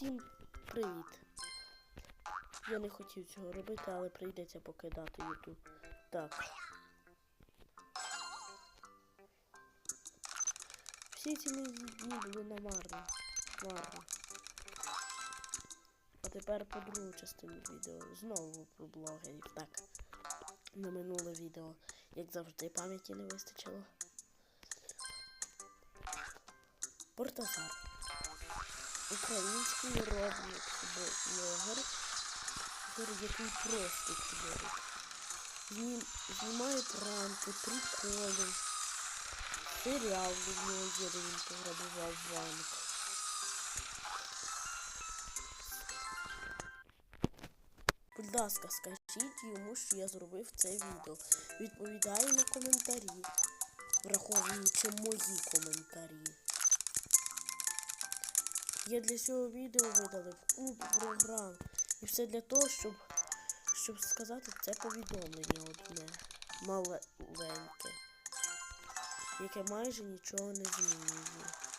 Всім привіт! Я не хотів цього робити, але прийдеться покидати YouTube. Так. Всі ці дні були намарно. Марно. А тепер по другу частину відео. Знову про блогерів. Так. На минуле відео, як завжди, пам'яті не вистачило. Портазар. Український робник блогер, який просто творить. Знім, знімає пранки, приколи. Серіал від нього є, де він пограбував банк. Будь ласка, скажіть йому, що я зробив це відео. Відповідає на коментарі, враховуючи мої коментарі. Я для цього відео видалив куб програм. І все для того, щоб, щоб сказати це повідомлення одне. Маленьке. Яке майже нічого не змінює.